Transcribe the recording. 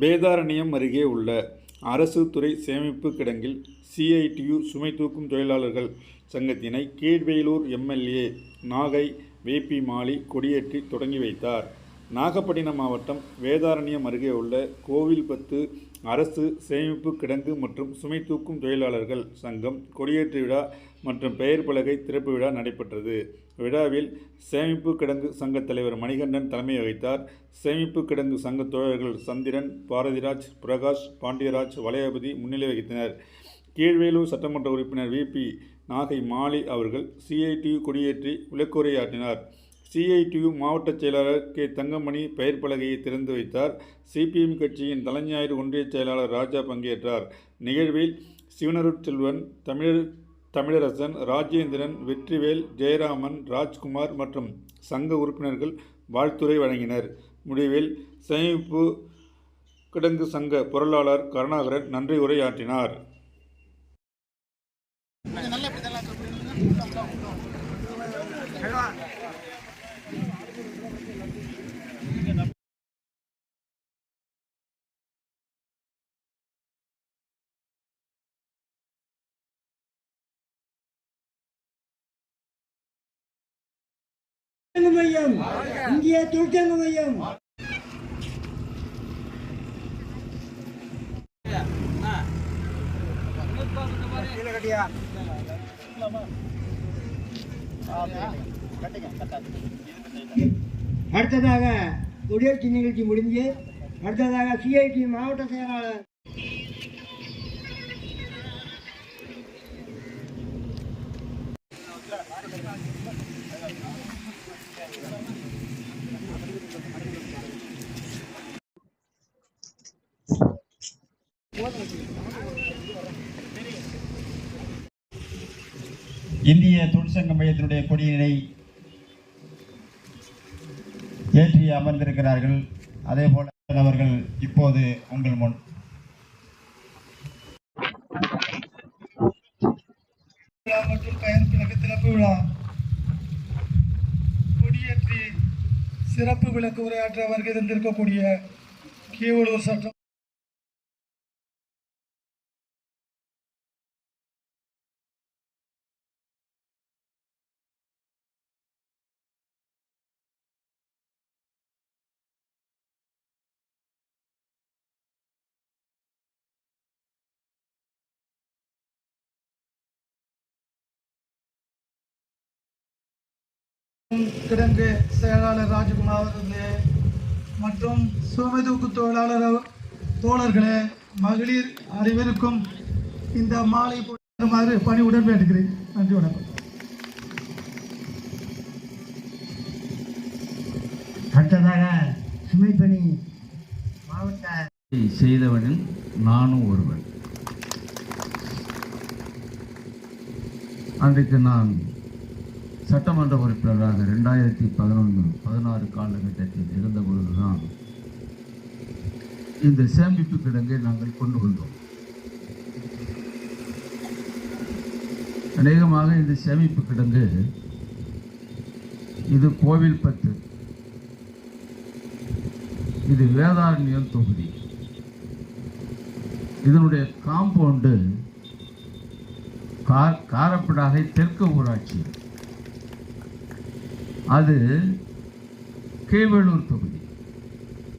வேதாரண்யம் அருகே உள்ள அரசு துறை சேமிப்பு கிடங்கில் சிஐடியு சுமை தூக்கும் தொழிலாளர்கள் சங்கத்தினை கீழ்வேலூர் எம்எல்ஏ நாகை வேபி மாலி கொடியேற்றி தொடங்கி வைத்தார். நாகப்பட்டினம் மாவட்டம் வேதாரண்யம் அருகே உள்ள கோவில்பத்து அரசு சேமிப்பு கிடங்கு மற்றும் சுமை தூக்கும் தொழிலாளர்கள் சங்கம் கொடியேற்று விழா மற்றும் பெயர் பலகை திறப்பு விழா நடைபெற்றது. விழாவில் சேமிப்பு கிடங்கு சங்க தலைவர் மணிகண்டன் தலைமை வகித்தார். சேமிப்பு கிடங்கு சங்க தோழர்கள் சந்திரன் பாரதிராஜ் பிரகாஷ் பாண்டியராஜ் வளையபதி முன்னிலை வகித்தனர். கீழ்வேலூர் சட்டமன்ற உறுப்பினர் விபி நாகை மாலி அவர்கள் சிஐடியு கொடியேற்றி விளக்குரையாற்றினார் சிஐடியு மாவட்ட செயலாளர் கே. தங்கமணி பெயர் பலகையை திறந்து வைத்தார். சிபிஎம் கட்சியின் தலைஞாயிறு ஒன்றிய செயலாளர் ராஜா பங்கேற்றார். நிகழ்வில் சிவனருட் செல்வன் தமிழர் தமிழரசன் ராஜேந்திரன் வெற்றிவேல் ஜெயராமன் ராஜ்குமார் மற்றும் சங்க உறுப்பினர்கள் வாழ்த்துரை வழங்கினர். முடிவில் சேமிப்பு கிடங்கு சங்க பொருளாளர் கருணாகரன் நன்றி உரையாற்றினார். தொழிற்சங்க மையம் இந்திய தொழிற்சங்க மையம். அடுத்ததாக குடியரசு நிகழ்ச்சி முடிஞ்சு அடுத்ததாக சிஐடி மாவட்ட செயலாளர் இந்திய தொழிற்சங்க மையத்தினுடைய கொடியினை ஏற்றி அமர்ந்திருக்கிறார்கள். அதே போல அவர்கள் இப்போது உங்கள் முன். மற்றும் கயிறு கிழக்கு திறப்பு விழா. கொடியேற்றி சிறப்பு விளக்கு உரையாற்ற வருகை தந்திருக்கக்கூடிய கீவளூர் சட்டம் கிடங்கு செயலாளர் ராஜகுமார் அவர்களே மற்றும் சுமதூக்கு தொழிலாளர் தோழர்களே மகளிர் அனைவருக்கும் இந்த மாலை போடுமாறு பணிவுடன் வேண்டுகிறேன் நன்றி வணக்கம். அடுத்ததாக சுமைப்பணி மாவட்ட செய்தவனில் நானும் ஒருவன். அன்றைக்கு நான் சட்டமன்ற உறுப்பினராக ரெண்டாயிரத்தி பதினொன்று பதினாறு காலகட்டத்தில் இருந்த பொழுதுதான் இந்த சேமிப்பு கிடங்கை நாங்கள் கொண்டு வந்தோம். அநேகமாக இந்த சேமிப்பு கிடங்கு இது கோவில்பத்து இது வேதாரண்யம் தொகுதி. இதனுடைய காம்பவுண்டு கா காரப்படாகை தெற்கு ஊராட்சி. அது கீழ்வேலூர் தொகுதி.